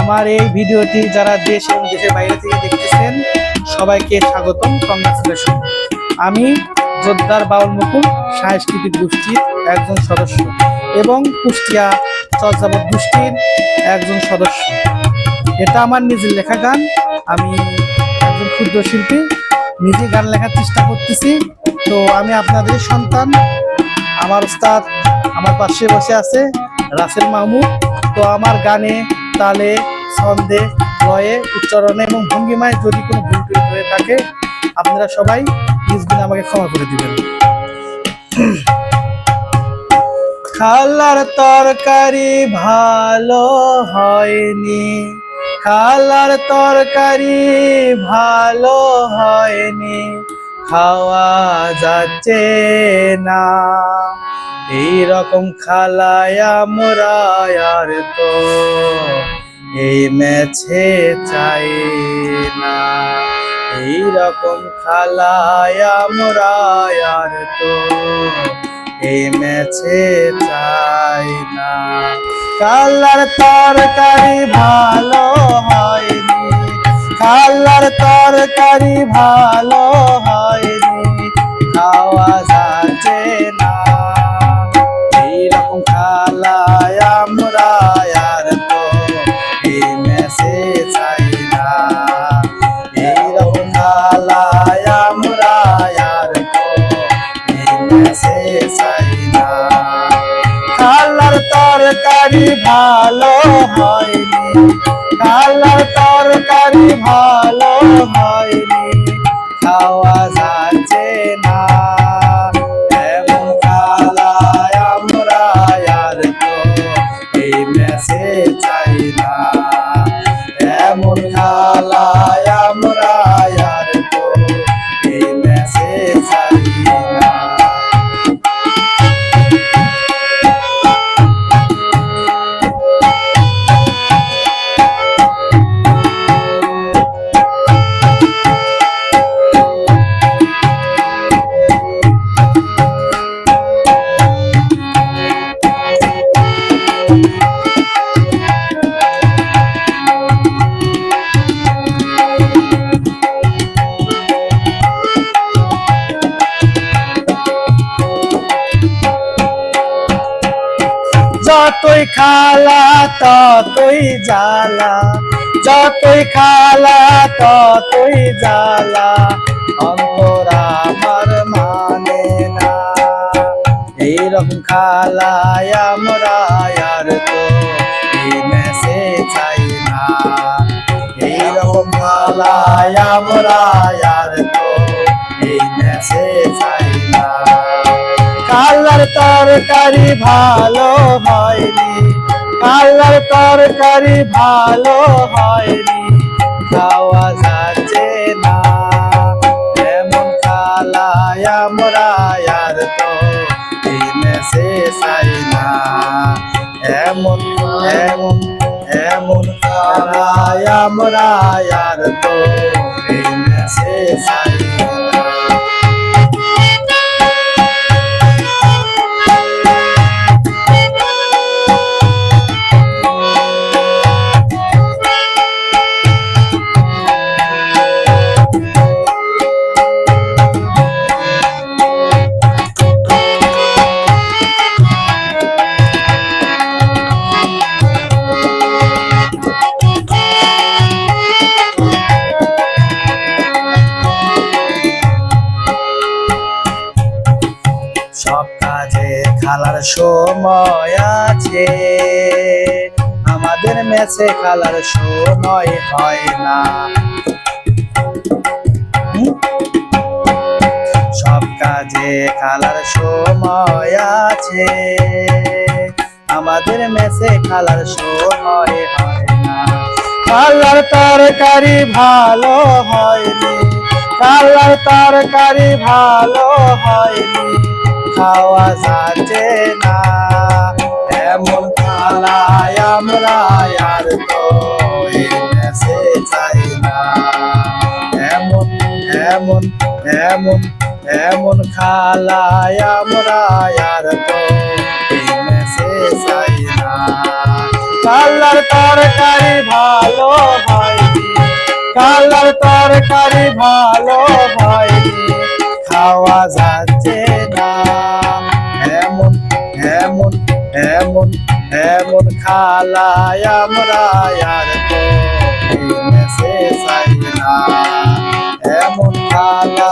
আমার এই ভিডিওটি যারা দেশ এবং দেশের বাইরে থেকে দেখতেছেন, সবাইকে স্বাগতম কংগ্রাচুলেশন আমি জোরদার বাউল মুকুল, সাংস্কৃতিক গোষ্ঠীর একজন সদস্য এবং কুষ্টিয়া চর্যাবত গোষ্ঠীর একজন সদস্য। এটা আমার নিজের লেখা গান। আমি একজন ক্ষুদ্র শিল্পী, নিজে গান লেখার চেষ্টা করতেছি। তো আমি আপনাদের সন্তান, আমার উস্তাদ আমার পাশে বসে আছে রাসেল মাহমুদ। তো আমার গানে তালে, ছন্দে, লয়ে, উচ্চারণে এবং ভঙ্গিমায় যদি কোনো ভুল হয়ে থাকে, আপনারা সবাই নিজ গুণে আমাকে ক্ষমা করে দিবেন। খালার তরকারি ভালো হয়নি। খালার তরকারি ভালো হয়নি। খাওয়া যাচ্ছে না। এই রকম খালায় আমরা তো এই ম্যাচে চাই না। এই রকম খালায় আমরা তো এই ম্যাচে চাই না। কালার তরকারি ভালো হয়নি। কালার তরকারি ভালো হয়নি খালার তরকারি ভালো হয়নি। খালার তরকারি ভালো হয়নি। খাওয়া যাচ্ছে না। এমন খালায় আর তো চাই না। এমন খালায় যতই খালা, ততই জ্বালা। যতই খালা, ততই জ্বালা। অন্তর আমার মানে না। এইরকম খালায় আমরা আর তো মেসে চাই না। এইরকম খালায় আমরা আর তো মেসে কালার তরকারি ভালো হয়নি। কালার তরকারি ভালো হয়নি। খাওয়া যাচ্ছে না। এমন খালায় আমরা আর তো এই মেসে চাই না। এমন এমন এমন খালায় আমরা আর তো এই মেসে খালার সময় আছে। আমাদের মেসে খালার সময় হয় না। সব কাজে খালার সময় আছে। আমাদের মেসে খালার সময় হয় না। খালার তরকারি ভালো হয়নি। খালার তরকারি ভালো হয়নি। খাওয়া যাচ্ছে না। এমন খালায় আমরা আর তো মেসে চাই না। এমন এমন এমন এমন খালায় আমরা আর তো চাই না। কালার তরকারি ভালো হয়নি, কালার তরকারি ভালো হয়নি, খাওয়া যাচ্ছে খালায় আমরা আর মেসে চাই না। এমন খালায়